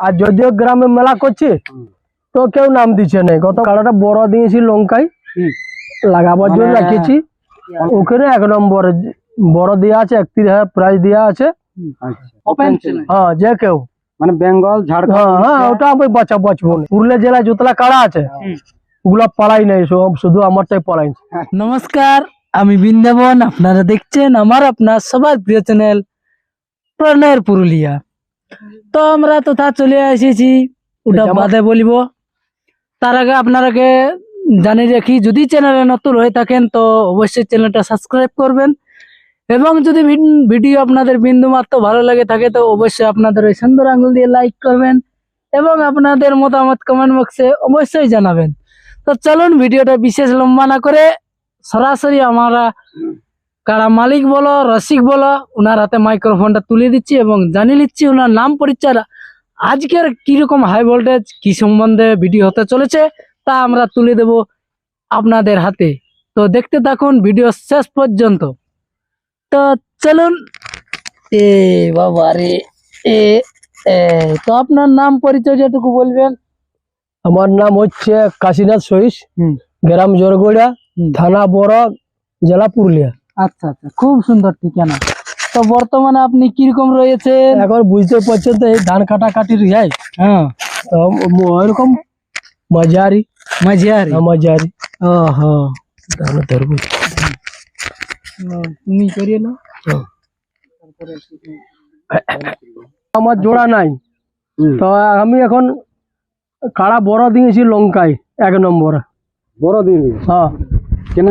আর যদিও গ্রামে মেলা করছি। তো কেউ নাম দিচ্ছে না। গত কাড়াটা বড় দিয়েছি লঙ্কায়। লাগাবার জন্য মানে- রাখেছি। ওখানে এক নম্বর বড় দেওয়া আছে একত্রিশ হাজার প্রাইজ দেওয়া আছে। আচ্ছা। হ্যাঁ যে কেউ। মানে বেঙ্গল ঝাড়খণ্ড? হ্যাঁ হ্যাঁ ওটা আমি বাঁচা বাঁচবো পুরুলিয়া জেলায় যতলা কাড়া আছে ওগুলা পালাই নাই সব শুধু আমারটাই পালাইছে নমস্কার আমি বৃন্দাবন আপনারা দেখছেন আমার আপনার সবার প্রিয় চ্যানেল প্রণয়ের পুরুলিয়া। তো আমরা তথা চলে এসেছি ওটা বাদে বলিব। তার আগে আপনারাকে জানিয়ে রাখি যদি চ্যানেলে নতুন হয়ে থাকেন তো অবশ্যই চ্যানেলটা সাবস্ক্রাইব করবেন। এবং যদি ভিডিও আপনাদের বিন্দু মাত্র ভালো লাগে থাকে তো অবশ্যই আপনাদের ওই সুন্দর আঙুল দিয়ে লাইক করবেন এবং আপনাদের মতামত কমেন্ট বক্সে অবশ্যই জানাবেন। তো চলুন ভিডিওটা বিশেষ লম্বা না করে সরাসরি আমরা কারা মালিক বলো রসিক বলো ওনার হাতে মাইক্রোফোনটা তুলে দিচ্ছি এবং জানিয়ে নিচ্ছি ওনার নাম পরিচয় আজকের কীরকম হাই ভোল্টেজ কি সম্বন্ধে ভিডিও হতে চলেছে তা আমরা তুলে দেব আপনাদের হাতে। তো দেখতে থাকুন ভিডিও শেষ পর্যন্ত। তো চলুন। এ বাবা রে এ তো আপনার নাম পরিচয় যেটুকু বলবেন? আমার নাম হচ্ছে কাশীনাথ সহিস হুম। গ্রাম জোরগড়িয়া হুম। থানা বড় জেলা পুরুলিয়া। আচ্ছা আচ্ছা খুব সুন্দর ঠিকানা। তো বর্তমানে আপনি কীরকম রয়েছেন? এখন বুঝতে পারছেন তো এই ধান কাটা কাটির যাই হ্যাঁ ওইরকম মাঝারি। মাঝিয়ারি হ্যাঁ, মাঝারি। ওহো। ধান ধরবো। তুমি করিয়ে নাও। আমার জোড়া নাই। তো আমি এখন কাড়া বড় দিয়েছি লঙ্কায় এক নম্বরে। বড় দিন হ্যাঁ। কেন?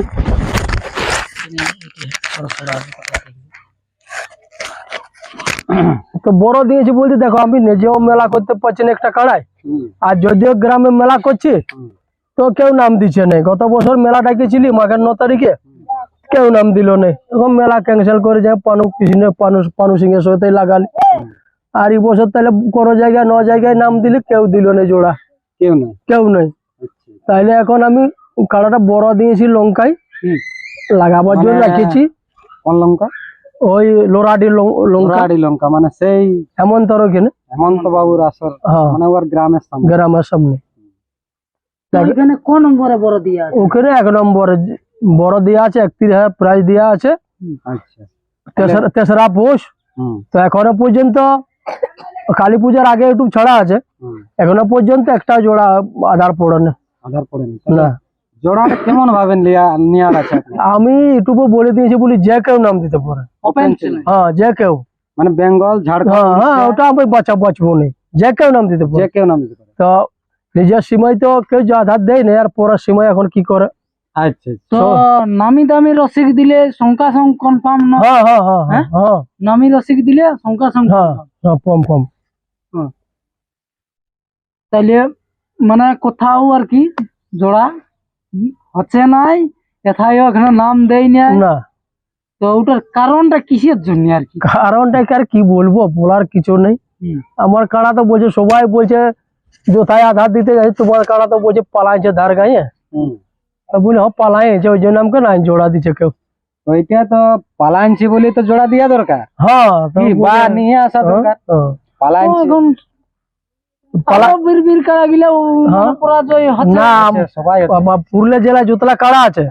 তো বড় দিয়েছি বলতে দেখো আমি নিজেও মেলা করতে পারছি না একটা কাড়ায়। আর যদিও গ্রামে মেলা করছি তো কেউ নাম দিচ্ছে না। গত বছর মেলা ডাকেছিলি মাঘের ন তারিখে কেউ নাম দিল না। এখন মেলা ক্যান্সেল করে যায় পানু পিছনে পানু পানু সিং এর সাথে লাগালি। আর এই বছর তাহলে কোনো জায়গায় ন জায়গায় নাম দিলি কেউ দিল না জোড়া। কেউ নাই? কেউ নেই। আচ্ছা। তাইলে এখন আমি কাড়াটা বড় দিয়েছি লঙ্কায়। লাগাবার জন্য মানে- রাখেছি। কোন লঙ্কা? ওই লোরাডি লং- লঙ্কা। মানে সেই হেমন্তর ওখানে। হেমন্ত বাবুর আসর হ্যাঁ। মানে ওর গ্রামের সামনে। গ্রামের সামনে। এখানে কোন নম্বরে বড় দিয়া ওখানে এক নম্বর বড় দেওয়া আছে একত্রিশ হাজার প্রাইজ দেওয়া আছে। আচ্ছা। তেসরা তেসরা পৌষ। তো এখনও পর্যন্ত কালী পূজার আগে একটু ছাড়া আছে। এখনও পর্যন্ত একটা জোড়া আধার পড়ে আধার পড়ে না। জোড়াটা কেমন ভাবে নেওয়ার আছে? আমি ইউটিউবে বলে দিয়েছি বলি যে কেউ নাম দিতে পারে। ওপেন হ্যাঁ যে কেউ। মানে বেঙ্গল ঝাড়খণ্ড? হ্যাঁ হ্যাঁ ওটা আমি বাঁচা বাঁচবো না। যে কেউ নাম দিতে যে কেউ নাম দিতে পারে। তো নিজের সীমায় তো কেউ আধার দেয় না আর পরের সীমায় এখন কি করে? আচ্ছা আচ্ছা। তো নামি দামি রসিক দিলে সংখ্যা সং কনফার্ম না? হ্যাঁ হ্যাঁ হ্যাঁ হ্যাঁ হ্যাঁ? নামি রসিক দিলে সংখ্যা সং হ্যাঁ কম তাইলে মানে কোথাও আর কি জোড়া। হচ্ছে নাই এথায়ও এখানে নাম দেয় নাই। না। তো ওটার কারণটা কিসের জন্য আর কি? কারণটা আর কি বলব বলার কিছু নেই। আমার কাড়া তো বলছে সবাই বলছে যোথায় আধার দিতে যাই তোমার কাড়া তো বলছে পালাইছে ধার গায়ে। বলে হ্যাঁ পালাইছে ওই জন্য আমাকে নাই জোড়া দিছে কেউ। এটা তো পালাইছি বলে তো জোড়া দেওয়া দরকার। হ্যাঁ নিয়ে আসা হ্যাঁ, দরকার। হ্যাঁ। পালাইছি। পুরুলিয়া জেলায় যতলা কাড়া আছে।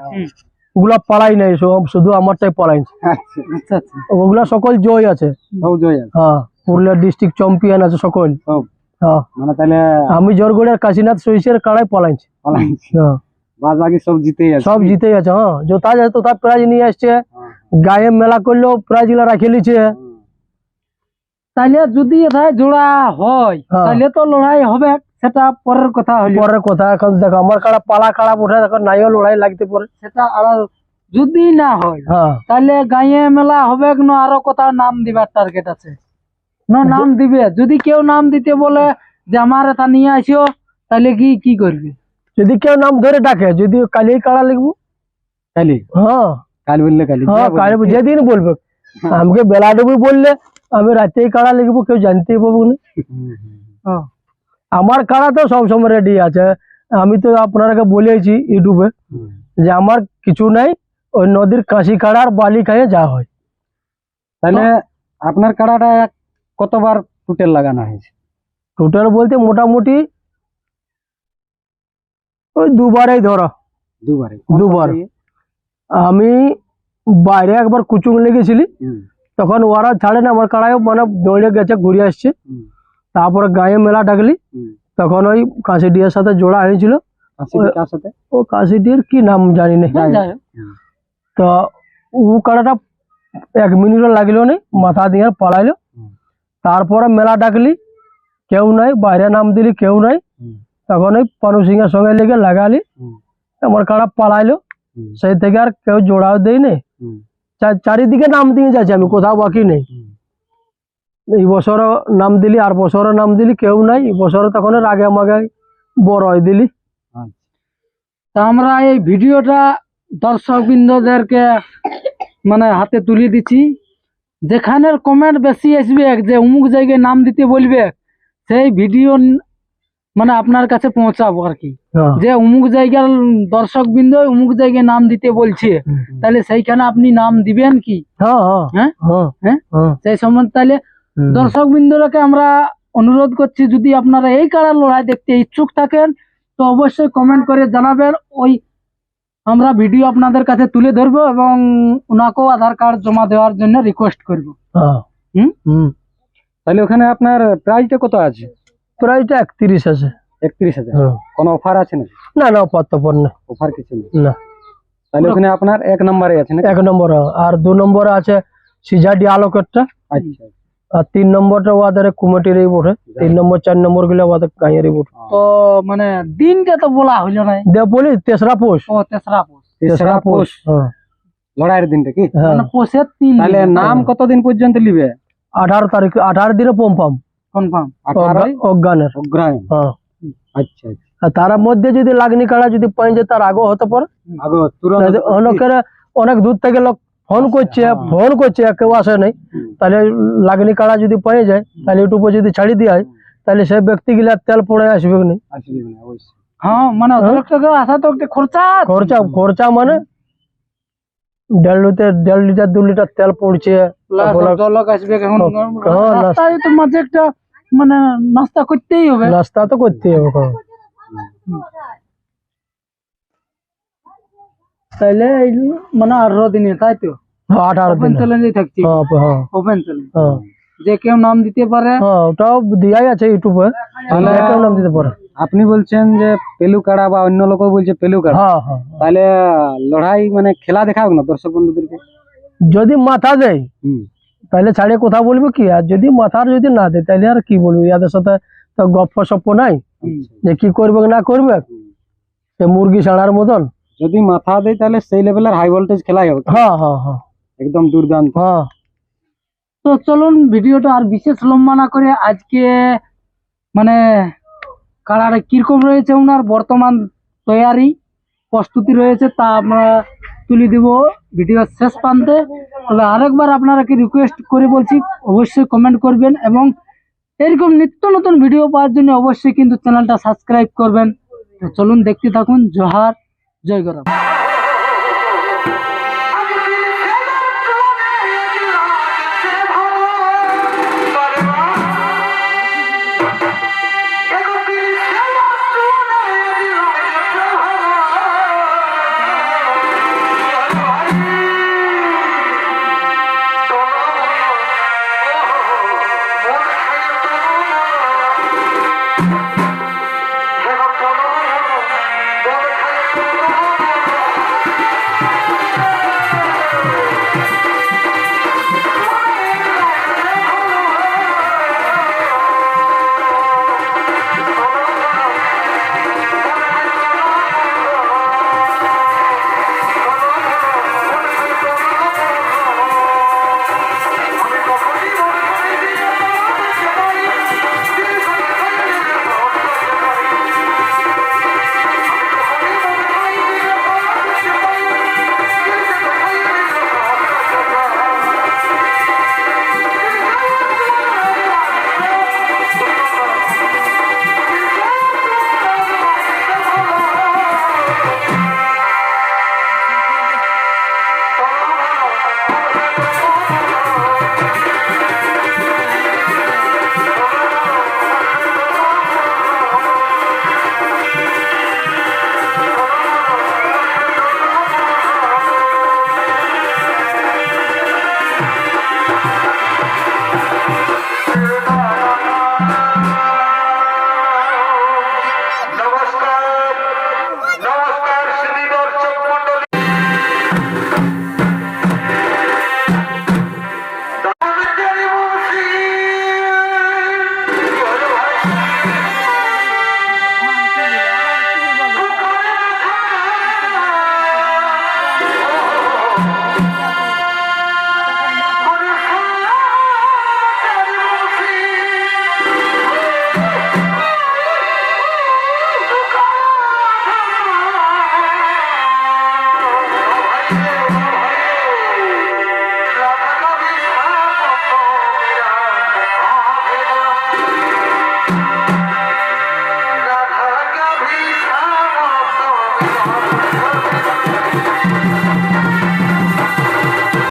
ওগুলা পালাই নাই সব শুধু আমারটাই পালাইছে আচ্ছা আচ্ছা আচ্ছা। ওগুলা সকল জয় আছে। হ্যাঁ পুরুলিয়া ডিস্ট্রিক্ট চ্যাম্পিয়ন আছে সকল। হ্যাঁ। মানে আমি জোরগড়ের কাশীনাথ সহিসের কাড়াই পালাইছি হ্যাঁ। সব জিতেই আছে। সব জিতেই আছে হ্যাঁ। যোথা যায় তোথা প্রাইজ নিয়ে আসছে। হ্যাঁ, গায়ে মেলা করলেও প্রাইজগুলা রাখে লিছে। তাহলে যদি এথায় জোড়া হয় হ্যাঁ। তাহলে তো লড়াই হবে সেটা পরের কথা হলো পরের কথা এখন দেখো আমার কাড়া পালা কাড়া উঠে দেখো নাইও লড়াই লাগতে পারে। সেটা আলাদা যদি না হয় হ্যাঁ। তাহলে গাঁয়ে মেলা হবে না আরও কোথাও নাম দিবার টার্গেট আছে। না নাম দিবে যদি কেউ নাম দিতে বলে যে আমার এটা নিয়ে আসিও তাহলে কি কি করবে? যদি কেউ নাম ধরে ডাকে যদি কালি কাড়া লিখব? কালি? হ্যাঁ। কাল বললে কালি। হ্যাঁ কালি যেদিন বলবে। আমাকে বেলা ডুবি বললে আমি রাতেই কাড়া লিখব কেউ জানতেই পাবো না। হ্যাঁ। আমার কাড়া তো সবসময় রেডি আছে। আমি তো আপনারাকে বলেছি ইউটিউবে যে আমার কিছু নাই ওই নদীর কাশি কাড়া আর বালি খাইয়ে যা হয়। তাহলে আপনার কাড়াটা কতবার টুটেল লাগানো হয়েছে? টোটাল বলতে মোটামুটি ওই দুবারেই ধরো। দুবারে। দুবার। আমি বাইরে একবার কুচুং লেগেছিলি। তখন ওরা ছাড়ে না আমার কাড়ায় মানে দৌড়ে গেছে ঘুরে আসছে। হুম, তারপরে গায়ে মেলা ডাকলি। হুম। তখন ওই কাশিডিয়ার সাথে জোড়া হয়েছিল। কাশিটি কার সাথে? ও কাশিডিয়ার কি নাম জানি না। যাই হোক। যাই হোক। তো ও কাড়াটা এক মিনিটও লাগল না মাথা দিয়ে পালাইলো। হুম। তারপরে মেলা ডাকলি কেউ নাই বাইরে নাম দিলি কেউ নাই। হুম, তখন ওই পানু সিং এর সঙ্গে লেগে লাগালি। হুম, আমার কাড়া পালাইলো। হুম, সেই থেকে আর কেউ জোড়াও দেয় নেই হুম, চা- চারিদিকে নাম দিয়ে যাচ্ছি আমি, কোথাও বাকি নেই। এই বছরও নাম দিলি, আর বছরও নাম দিলি, কেউ নাই। এই বছরও তখন আগে আমাকে বড় দিলি। তা আমরা এই ভিডিওটা দর্শক বিন্দুদেরকে মানে হাতে তুলে দিচ্ছি। যেখানের কমেন্ট বেশি আসবে, যে অমুক জায়গায় নাম দিতে বলবে, সেই ভিডিও মানে আপনার কাছে পৌঁছাবো আর কি। হ্যাঁ। যে অমুক জায়গার দর্শক বৃন্দ অমুক জায়গায় নাম দিতে বলছে তাহলে সেইখানে আপনি নাম দিবেন কি? হ্যাঁ হ্যাঁ। হ্যাঁ? হ্যাঁ সেই সম্বন্ধে তাহলে। দর্শক বিন্দুরাকে আমরা অনুরোধ করছি যদি আপনারা এই কাড়ার লড়াই দেখতে ইচ্ছুক থাকেন তো অবশ্যই কমেন্ট করে জানাবেন। ওই আমরা ভিডিও আপনাদের কাছে তুলে ধরবো এবং ওনাকেও আধার কার্ড জমা দেওয়ার জন্য রিকোয়েস্ট করব। হুম? হুম। তাহলে ওখানে আপনার প্রাইসটা কত আছে? প্রাইসটা একত্রিশ আছে। একত্রিশ হাজার? হ্যাঁ। কোনো অফার আছে না না না পাত্তপর না অফার কিছু নেই? না। তাহলে ওখানে আপনার এক নম্বরে আছে না এক নম্বর আর দু নম্বরে আছে সিজাডি আলোকেরটা। আচ্ছা। আর তিন নম্বরটা ওদের কুমিটিরই বটে তিন নম্বর চার নম্বরগুলো ওদের গাঁয়েরই বটে তো মানে দিনটা তো বলা হইল নাই দে বলি তেসরা পোষ। ও তেসরা পোষ। তেসরা পোষ হ্যাঁ। লড়াইয়ের দিনটা কি? হ্যাঁ। মানে পোষের তিন তাহলে নাম কতদিন পর্যন্ত নিবে আঠারো তারিখ আঠারো দিনে পম্পাম। কনফার্ম আঠারোই অজ্ঞানের। হ্যাঁ আচ্ছা আচ্ছা। আর তার মধ্যে যদি লাগনি কাড়া যদি পাই যায় তার আগেও হতে পারে। আগে অনেকের অনেক দূর থেকে লোক ফোন করছে ফোন করছে কেউ আসে নাই। তাহলে লাগনি কাড়া যদি পেয়ে যায় তাহলে ইউটিউবে যদি ছাড়ি দেওয়া হয় তাহলে সেই ব্যক্তি গিলা তেল পড়ে আসবে না হ্যাঁ মানে অতিরিক্ত তো একটা খরচা খরচা খরচা মানে দেড় লিটার দেড় লিটার দু লিটার তেল পড়ছে। হ্যাঁ, মাঝে একটা মানে নাস্তা করতেই হবে। নাস্তা তো করতে হবে তাইলে মানে আঠারো দিনে তাই তো? হ্যাঁ, আঠারো দিন। চ্যালেঞ্জে থাকছি ওপেন চ্যালেঞ্জ যে কেউ নাম দিতে পারে। হ্যাঁ ওটাও দেওয়াই আছে ইউটিউবে। কেউ নাম দিতে পারে। আপনি বলছেন যে পেলু কাড়া বা অন্য লোকও বলছে পেলু কাড়া। হ্যাঁ হ্যাঁ তাহলে লড়াই মানে খেলা দেখাও না দর্শক বন্ধুদেরকে? যদি মাথা দেয় তাহলে ছাড়িয়ে কথা বলব কি? আর যদি মাথার যদি না দেয় তাহলে আর কি বলব? ইয়াদের সাথে তো গপ্প সপ্প নাই। যে কি করবে না করবে? সে মুরগি ছাড়ার মতন। যদি মাথা দেয় তাহলে সেই লেভেলের হাই ভোল্টেজ খেলাই হবে। হ্যাঁ হ্যাঁ হ্যাঁ। একদম দুর্দান্ত। হ্যাঁ। তো চলুন ভিডিওটা আর বিশেষ লম্বা না করে আজকে মানে কাড়াটা কীরকম রয়েছে ওনার বর্তমান তৈয়ারি প্রস্তুতি রয়েছে, তা আমরা তুলে দেব ভিডিও শেষ প্রান্তে। তবে আরেকবার আপনারা কি রিকোয়েস্ট করে বলছি, অবশ্যই কমেন্ট করবেন এবং এরকম নিত্য নতুন ভিডিও পাওয়ার জন্য অবশ্যই কিন্তু চ্যানেলটা সাবস্ক্রাইব করবেন। চলুন দেখতে থাকুন, জোহার, জয় গরম